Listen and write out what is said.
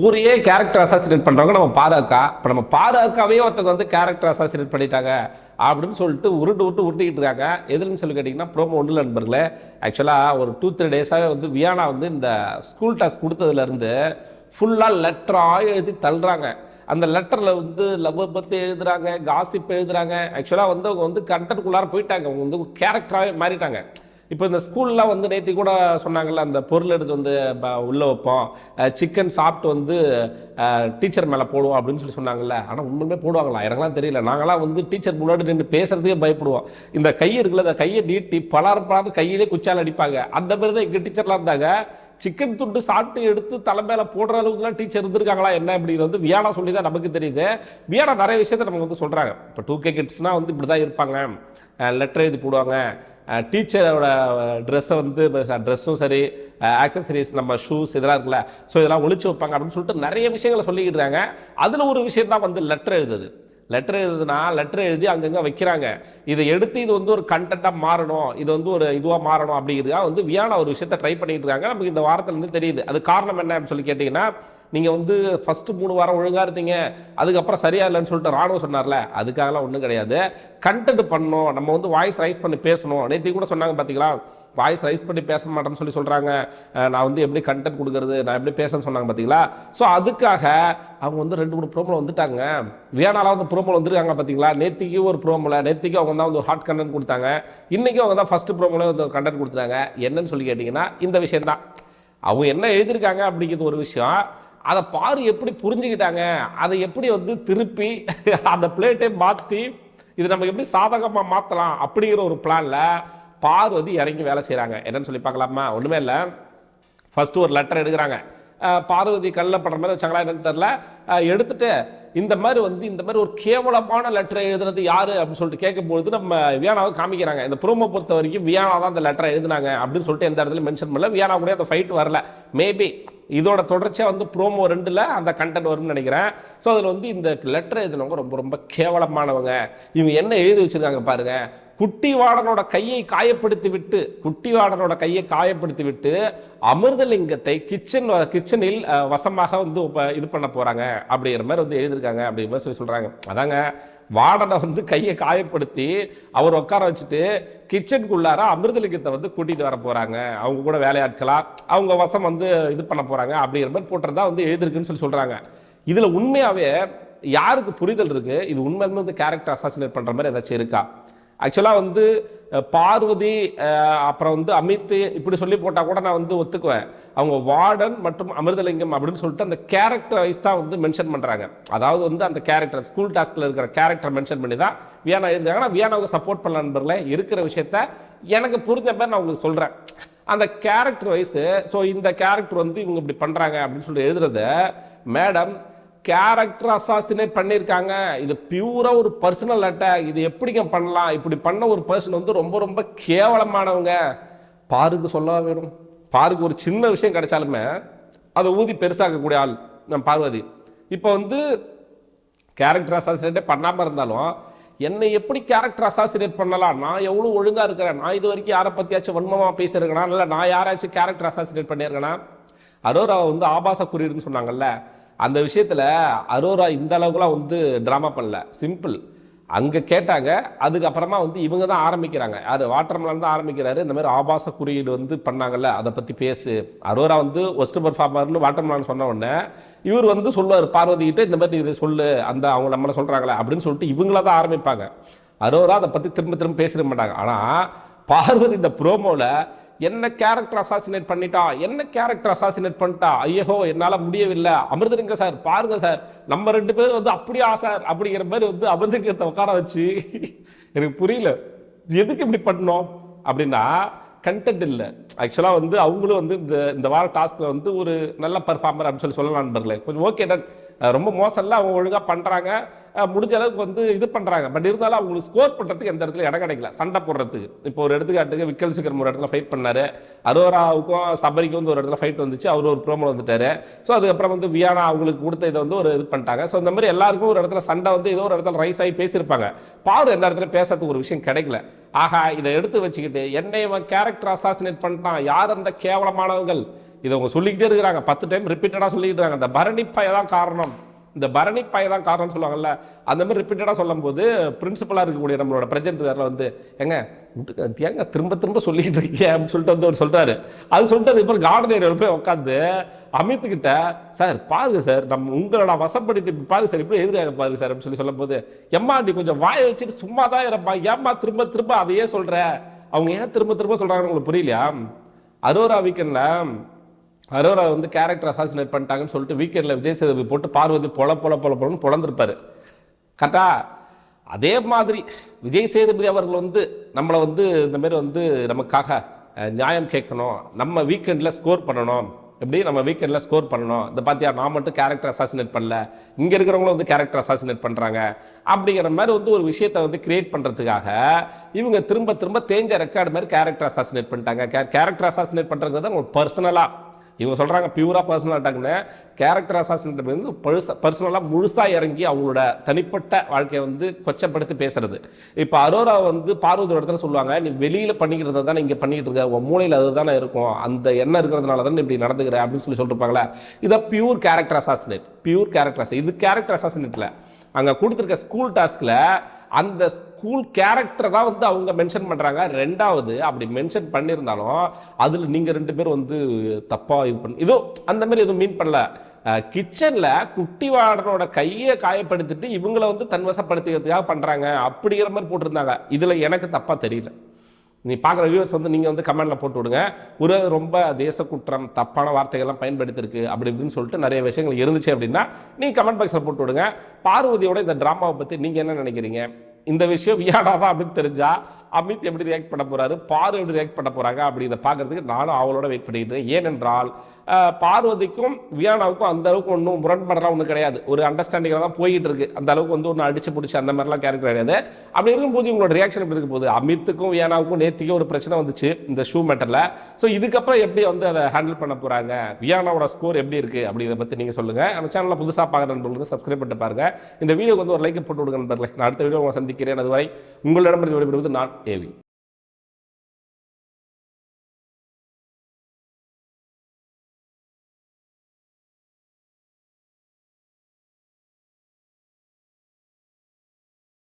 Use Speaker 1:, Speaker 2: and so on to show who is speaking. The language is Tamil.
Speaker 1: ஊரையே கேரக்டர் அசாசினேட் பண்றவங்க நம்ம பாதுகா இப்போ நம்ம பாதுகாவே ஒருத்தங்க வந்து கேரக்டர் அசாசினேட் பண்ணிட்டாங்க அப்படின்னு சொல்லிட்டு உருட்டு உருட்டு உருட்டிக்கிட்டு இருக்காங்க. எதுன்னு சொல்லி கேட்டிங்கன்னா ப்ரோமோ ஒன்றில் நண்பர்களே. ஆக்சுவலாக ஒரு டூ த்ரீ டேஸாகவே வந்து வியானா வந்து இந்த ஸ்கூல் டாஸ்க் கொடுத்ததுலேருந்து ஃபுல்லாக லெட்டராக எழுதி தள்ளுறாங்க. அந்த லெட்டரில் வந்து லவ் பற்றி எழுதுறாங்க காசிப் எழுதுறாங்க. ஆக்சுவலாக வந்து அவங்க வந்து கண்டென்ட்குள்ளார போயிட்டாங்க. அவங்க வந்து கேரக்டராகவே மாறிட்டாங்க. இப்போ இந்த ஸ்கூல்லாம் வந்து நேற்று கூட சொன்னாங்கல்ல அந்த பொருள் எடுத்து வந்து ப- வைப்போம். சிக்கன் சாப்பிட்டு வந்து டீச்சர் மேலே போடுவோம் அப்படின்னு சொல்லி சொன்னாங்கல்ல. ஆனால் உண்மையுமே போடுவாங்களா? எனக்குலாம் தெரியல. நாங்களாம் வந்து டீச்சர் முன்னாடி நின்று பேசுறதுக்கே பயப்படுவோம். இந்த கை இருக்குல்ல அந்த கையை நீட்டி பலார் பலார் கையிலே குச்சால் அடிப்பாங்க. அந்த மாதிரி தான் எங்கள் டீச்சர்லாம் இருந்தாங்க. சிக்கன் துண்டு சாப்பிட்டு எடுத்து தலை மேலே போடுற அளவுக்குலாம் டீச்சர் இருந்திருக்காங்களா என்ன அப்படிங்கிறது வந்து வியானா சொல்லி தான் நமக்கு தெரியுது. வியானா நிறைய விஷயத்த நமக்கு வந்து சொல்றாங்க. இப்போ டூ கே கிட்ஸ்னால் வந்து இப்படி தான் இருப்பாங்க லெட்டர் எழுதி போடுவாங்க. டீச்சரோட ட்ரெஸ்ஸை வந்து ட்ரெஸ்ஸும் சரி ஆக்சசரிஸ் நம்ம ஷூஸ் இதெல்லாம் இருக்குல்ல ஸோ இதெல்லாம் ஒழிச்சு வைப்பாங்க அப்படின்னு சொல்லிட்டு நிறைய விஷயங்களை சொல்லிக்கிட்டு இருக்காங்க. அதில் ஒரு விஷயம் தான் வந்து லெட்டர் எழுதுது. லெட்டர் எழுதுனா லெட்டர் எழுதி அங்கங்கே வைக்கிறாங்க. இதை எடுத்து இது வந்து ஒரு கண்டென்ட்டாக மாறணும். இது வந்து ஒரு இதுவாக மாறணும் அப்படிங்கிறதுக்காக வந்து வியான ஒரு விஷயத்த ட்ரை பண்ணிட்டு இருக்காங்க. நமக்கு இந்த வாரத்துலேருந்து தெரியுது. அது காரணம் என்ன அப்படின்னு சொல்லி கேட்டிங்கன்னா நீங்கள் வந்து ஃபஸ்ட்டு மூணு வாரம் ஒழுங்காக இருந்தீங்க. அதுக்கப்புறம் சரியா இல்லைன்னு சொல்லிட்டு ராணுவம் சொன்னார்ல. அதுக்காகலாம் ஒன்றும் கிடையாது. கண்டென்ட் பண்ணணும். நம்ம வந்து வாய்ஸ் ரைஸ் பண்ணி பேசணும். நேற்று கூட சொன்னாங்க பார்த்தீங்களா வாய்ஸ் ரைஸ் பண்ணி பேச மாட்டேன்னு சொல்லி சொல்கிறாங்க நான் வந்து எப்படி கண்டென்ட் கொடுக்கறது நான் எப்படி பேசன்னு சொன்னாங்க பார்த்தீங்களா ஸோ அதுக்காக அவங்க வந்து ரெண்டு மூணு ப்ரோமோல வந்துட்டாங்க. வியானாலாம் வந்து ப்ரோமோல வந்துருக்காங்க பார்த்தீங்களா நேற்றுக்கு ஒரு ப்ரோமோல நேற்றுக்கு அவங்க தான் வந்து ஒரு ஹாட் கண்டென்ட் கொடுத்தாங்க. இன்றைக்கும் அவங்க தான் ஃபஸ்ட்டு ப்ரோமோல வந்து கண்டென்ட் கொடுத்தாங்க என்னன்னு சொல்லி கேட்டிங்கன்னா இந்த விஷயந்தான் அவங்க என்ன எழுதியிருக்காங்க அப்படிங்கிறது ஒரு விஷயம். அதை பாரு எப்படி புரிஞ்சுக்கிட்டாங்க. அதை எப்படி வந்து திருப்பி அந்த பிளேட்டே மாற்றி இது நம்ம எப்படி சாதகமாக மாற்றலாம் அப்படிங்கிற ஒரு பிளானில் பார்வதி இறங்கி வேலை செய்கிறாங்க என்னன்னு சொல்லி பார்க்கலாமா? ஒன்றுமே இல்லை. ஃபஸ்ட்டு ஒரு லெட்டர் எடுக்கிறாங்க. பார்வதி கல்லில் படுற மாதிரி வச்சாங்களா என்னன்னு தெரில எடுத்துட்டு இந்த மாதிரி வந்து இந்த மாதிரி ஒரு கேவலமான லெட்டரை எழுதுனது யாரு? அப்படின்னு சொல்லிட்டு கேட்கும்பொழுது நம்ம வியானாவை காமிக்கிறாங்க. இந்த ப்ரோமோ பொறுத்த வரைக்கும் வியானா தான் அந்த லெட்டரை எழுதினாங்க அப்படின்னு சொல்லிட்டு எந்த இடத்துல மென்ஷன் பண்ணல. வியானா கூட அந்த ஃபைட் வரல. மேபி இதோட தொடர்ச்சியாக வந்து ப்ரோமோ ரெண்டில் அந்த கண்டென்ட் வரும்னு நினைக்கிறேன். ஸோ அதில் வந்து இந்த லெட்டர் எழுதினவங்க ரொம்ப ரொம்ப கேவலமானவங்க. இவங்க என்ன எழுதி வச்சுருக்காங்க பாருங்கள் குட்டிவாடனோட கையை காயப்படுத்தி விட்டு குட்டிவாடனோட கையை காயப்படுத்தி விட்டு அமிர்தலிங்கத்தை கிச்சன் கிச்சனில் வசமாக வந்து இது பண்ண போகிறாங்க அப்படிங்கிற மாதிரி வந்து எழுதியிருக்காங்க. அப்படிங்கிற மாதிரி சொல்லி சொல்கிறாங்க அதாங்க வாடனை வந்து கையை காயப்படுத்தி அவர் உட்கார வச்சுட்டு கிச்சனுக்குள்ளார அமிர்தலிங்கத்தை வந்து கூட்டிகிட்டு வர போகிறாங்க அவங்க கூட வேலையாட்களா அவங்க வசம் வந்து இது பண்ண போகிறாங்க அப்படிங்கிற மாதிரி போட்டுறதா வந்து எழுதியிருக்குன்னு சொல்லி சொல்கிறாங்க இதில் உண்மையாகவே யாருக்கு புரிதல் இருக்குது இது உண்மையிலேருந்து வந்து கேரக்டர் அசாசினேட் பண்ணுற மாதிரி ஏதாச்சும் இருக்கா? ஆக்சுவலாக வந்து பார்வதி அப்புறம் வந்து அமித் இப்படி சொல்லி போட்டால் கூட நான் வந்து ஒத்துக்குவேன். அவங்க வார்டன் மற்றும் அமிர்தலிங்கம் அப்படின்னு சொல்லிட்டு அந்த கேரக்டர் வைஸ் தான் வந்து மென்ஷன் பண்ணுறாங்க அதாவது வந்து அந்த கேரக்டர் ஸ்கூல் டாஸ்கில் இருக்கிற கேரக்டர் மென்ஷன் பண்ணி தான் வியானா எழுதுறாங்க. நான் வியானாவுக்கு சப்போர்ட் பண்ண நண்பர்களே இருக்கிற விஷயத்த எனக்கு புரிஞ்ச மாதிரி நான் உங்களுக்கு சொல்கிறேன் அந்த கேரக்டர் வைஸு ஸோ இந்த கேரக்டர் வந்து இவங்க இப்படி பண்ணுறாங்க அப்படின்னு சொல்லி எழுதுறத மேடம் கேரக்டர் அசாசினேட் பண்ணியிருக்காங்க இது பியூரா ஒரு பர்சனல் அட்டாக் இது எப்படிங்க பண்ணலாம்? இப்படி பண்ண ஒரு பர்சன் வந்து ரொம்ப ரொம்ப கேவலமானவங்க. பாருக்கு சொல்ல வேணும். பாருக்கு ஒரு சின்ன விஷயம் கிடைச்சாலுமே அதை ஊதி பெருசாக்கக்கூடிய ஆள் நம்ம பார்வதி. இப்போ வந்து கேரக்டர் அசாசினேட்டே பண்ணாமல் இருந்தாலும் என்னை எப்படி கேரக்டர் அசாசினேட் பண்ணலாம்? நான் எவ்வளோ ஒழுங்காக இருக்கிறேன்? நான் இது வரைக்கும் யாரை பற்றியாச்சும் வன்மமாக பேசியிருக்கேனா? இல்லை நான் யாராச்சும் கேரக்டர் அசாசினேட் பண்ணியிருக்கேனா? அரோரா வந்து ஆபாச குறியீடுன்னு சொன்னாங்கல்ல. அந்த விஷயத்தில் அரோரா இந்த அளவுக்குலாம் வந்து ட்ராமா பண்ணல. சிம்பிள் அங்கே கேட்டாங்க. அதுக்கப்புறமா வந்து இவங்க தான் ஆரம்பிக்கிறாங்க. யார்? வாட்டர்மலன் தான் ஆரம்பிக்கிறாரு. இந்த மாதிரி ஆபாச குறியீடு வந்து பண்ணாங்கல்ல அதை பற்றி பேசு. அரோரா வந்து ஒஸ்ட் பர்ஃபார்மர்னு வாட்டர்மலன் சொன்ன உடனே இவர் வந்து சொல்லுவார் பார்வதிக்கிட்ட இந்த மாதிரி இதை சொல்லு. அந்த அவங்க நம்மளை சொல்கிறாங்களே அப்படின்னு சொல்லிட்டு இவங்கள தான் ஆரம்பிப்பாங்க. அரோரா அதை பற்றி திரும்ப திரும்ப பேசிட மாட்டாங்க. ஆனால் பார்வதி இந்த ப்ரோமோவில் என்ன கேரக்டர் அசாசினேட் பண்ணிட்டா? என்ன கேரக்டர் அசாசினேட் பண்ணிட்டா? ஐயோ என்னால் முடியவில்லை. அமிர்தலிங்க சார் பாருங்க சார். நம்ம ரெண்டு பேரும் வந்து அப்படியா சார்? அப்படிங்கிற மாதிரி வந்து அமிர்தலிங்கத்தை உட்கார வச்சு எனக்கு புரியல. எதுக்கு இப்படி பண்ணோம்? அப்படின்னா கண்டென்ட் இல்லை. ஆக்சுவலாக வந்து அவங்களும் வந்து இந்த இந்த வார டாஸ்கில் வந்து ஒரு நல்ல பர்ஃபார்மர் அப்படின்னு சொல்லி சொல்லலாம் நண்பர்களே. கொஞ்சம் ஓகே டன் ரொம்ப மோசம் இல்லை அவங்க ஒழுங்காக பண்ணுறாங்க முடிஞ்ச அளவுக்கு வந்து இது பண்ணுறாங்க பட் இருந்தாலும் அவங்களுக்கு ஸ்கோர் பண்ணுறதுக்கு எந்த இடத்துல இடம் கிடைக்கல. சண்டை போடுறதுக்கு. இப்போ ஒரு எடுத்துக்காட்டுக்கு விக்கல் சிக்கரம் ஒரு இடத்துல ஃபைட் பண்ணார். அரோராவுக்கும் சபரிக்கும் வந்து ஒரு இடத்துல ஃபைட் வந்துச்சு. அவர் ஒரு ப்ரோமோ வந்துட்டாரு. ஸோ அதுக்கப்புறம் வந்து வியானா அவங்களுக்கு கொடுத்த இதை வந்து ஒரு இது பண்ணிட்டாங்க. ஸோ இந்த மாதிரி எல்லாருக்கும் ஒரு இடத்துல சண்டை வந்து ஏதோ ஒரு இடத்துல ரைஸ் ஆகி பேசியிருப்பாங்க. பாரு எந்த இடத்துல பேசுறதுக்கு ஒரு விஷயம் கிடைக்கல. ஆஹா இதை எடுத்து வச்சுக்கிட்டு என்னை இவன் கேரக்டர் அசாசினேட் பண்ணிட்டான். யார் அந்த கேவலமானவங்கள் இதை அவங்க சொல்லிக்கிட்டே இருக்கிறாங்க. பத்து டைம் ரிப்பீட்டடாக சொல்லிக்கிட்டு இருக்காங்க. அந்த பரணிப்பா தான் காரணம். இந்த பரணி பய தான் காரணம்னு சொல்லுவாங்கல்ல அந்த மாதிரி ரிப்பீட்டடாக சொல்லும்போது பிரின்சிபலாக இருக்கக்கூடிய நம்மளோட பிரஜென்ட் வேறு வந்து ஏங்க ஏங்க திரும்ப திரும்ப சொல்லிக்கிட்டு இருக்கீங்க? அப்படின்னு சொல்லிட்டு வந்து அவர் சொல்கிறாரு அது சொல்லிட்டு இப்போ கார்டன் ஏரியாவில் போய் உட்காந்து அமித்துக்கிட்ட சார் பாருங்க சார் நம்ம உங்களோட வசப்படுத்தி பாருங்க சார் இப்படி எதிராக பாருங்க சார் அப்படின்னு சொல்லி சொல்லும் போது எம்மாண்டி கொஞ்சம் வாயை வச்சுட்டு சும்மா தான் இருப்பா. ஏம்மா திரும்ப திரும்ப அதையே சொல்கிற அவங்க ஏன் திரும்ப திரும்ப சொல்கிறாங்கன்னு உங்களுக்கு புரியலையா? அரோரா வீக்கெண்டில் அரோரா வந்து கேரக்டர் அசாசினேட் பண்ணிட்டாங்கன்னு சொல்லிட்டு வீக்கெண்டில் விஜய் சேதுபதி போட்டு பார்வதி பொல பொல பொல பொலன்னு பொழந்திருப்பார் கரெக்டாக அதே மாதிரி விஜய் சேதுபதி அவர்கள் வந்து நம்மளை வந்து இந்தமாரி வந்து நமக்காக நியாயம் கேட்கணும். நம்ம வீக்கெண்டில் ஸ்கோர் பண்ணணும். எப்படி? நம்ம வீக்கெண்டில் ஸ்கோர் பண்ணணும். இந்த பார்த்தியா நான் மட்டும் கேரக்டர் அசாசினேட் பண்ணல. இங்கே இருக்கிறவங்களும் வந்து கேரக்டர் அசாசினேட் பண்ணுறாங்க அப்படிங்கிற மாதிரி வந்து ஒரு விஷயத்தை வந்து கிரியேட் பண்ணுறதுக்காக இவங்க திரும்ப திரும்ப தேஞ்ச ரெக்கார்டு மாதிரி கேரக்டர் அசாசினேட் பண்ணிட்டாங்க. கேரக்டர் அசாசினேட் பண்ணுறது அவங்க பர்சனலாக இவங்க சொல்கிறாங்க பியூராக பர்சனல் அட்டாக்னு கேரக்டர் அசாசினேட் வந்து பர்சனலாக முழுசாக இறங்கி அவங்களோட தனிப்பட்ட வாழ்க்கையை வந்து கொச்சப்படுத்தி பேசுறது. இப்போ அரோரா வந்து பார்வதி இடத்துல சொல்லுவாங்க நீ வெளியில் பண்ணிக்கிறத தானே இங்கே பண்ணிக்கிட்டு இருக்க உன் மூலையில் அது தானே இருக்கும் அந்த எண்ணம் இருக்கிறதுனால தானே இப்படி நடந்துக்கிற அப்படின்னு சொல்லி சொல்லிருப்பாங்களே இதை pure character assassinate pure character இது கேரக்டர் அசாசினேட்டில் அங்கே கொடுத்துருக்க ஸ்கூல் டாஸ்கில் அந்த ஸ்கூல் கேரக்டரை தான் வந்து அவங்க மென்ஷன் பண்ணுறாங்க ரெண்டாவது அப்படி மென்ஷன் பண்ணியிருந்தாலும் அதில் நீங்கள் ரெண்டு பேரும் வந்து தப்பாக இது பண்ணி இதோ அந்த மாதிரி எதுவும் மீன் பண்ணல. கிச்சனில் குட்டிவாடனோட கையை காயப்படுத்திட்டு இவங்கள வந்து தன்வசப்படுத்திக்கிறதுக்காக பண்ணுறாங்க அப்படிங்கிற மாதிரி போட்டிருந்தாங்க. இதில் எனக்கு தப்பாக தெரியல. நீ பார்க்குற வியூவர்ஸ் வந்து நீங்கள் வந்து கமெண்டில் போட்டு விடுங்க. ஒரு ரொம்ப தேச குற்றம் தப்பான வார்த்தைகள்லாம் பயன்படுத்தியிருக்கு அப்படி இப்படின்னு சொல்லிட்டு நிறைய விஷயங்கள் இருந்துச்சு அப்படின்னா நீங்கள் கமெண்ட் பாக்ஸில் போட்டு விடுங்க. பார்வதியோட இந்த ட்ராமாவை பற்றி நீங்கள் என்ன நினைக்கிறீங்க? இந்த விஷயம் வியாடாதான் அப்படின்னு தெரிஞ்சால் அமித் எப்படி ரியாக்ட் பண்ண போகிறாரு பாரு எப்படி ரியாக்ட் பண்ண போகிறாங்க அப்படி பார்க்குறதுக்கு நானும் அவளோட வெயிட் பண்ணிக்கிட்டு ஏனென்றால் பார்வதிக்கும் வியானாவுக்கும் அந்த அளவுக்கு ஒன்றும் முரண்பாடெல்லாம் ஒன்றும் கிடையாது. ஒரு அண்டர்ஸ்டாண்டிங்கில் தான் போயிட்டு இருக்கு. அந்த அளவுக்கு வந்து ஒன்று அடிச்சு பிடிச்சி அந்த மாதிரிலாம் கேரக்டர் கிடையாது. அப்படி இருக்கும்போது இவங்களோட ரியாக்ஷன் எப்படி இருக்க போகுது அமித்துக்கும் வியானாவுக்கும் நேத்திக்கும் ஒரு பிரச்சனை வந்துச்சு இந்த ஷூ மேட்டரில் ஸோ இதுக்கப்புறம் எப்படி வந்து அதை ஹேண்டில் பண்ண போகிறாங்க வியானாவோட ஸ்கோர் எப்படி இருக்குது அப்படிங்கிறத பற்றி நீங்கள் சொல்லுங்கள் நம்ம சேனலில் புதுசாக பார்க்குற நண்பர்களுக்கு சப்ஸ்கிரைப் பண்ணிட்டு பாருங்கள் இந்த வீடியோக்கு வந்து ஒரு லைக் போட்டு விடுங்க நண்பர்களே. நான் அடுத்த வீடியோ உங்களை சந்திக்கிறேன். அதுவரை உங்களிடமிருந்து விடைபெறுவது நான். Evi.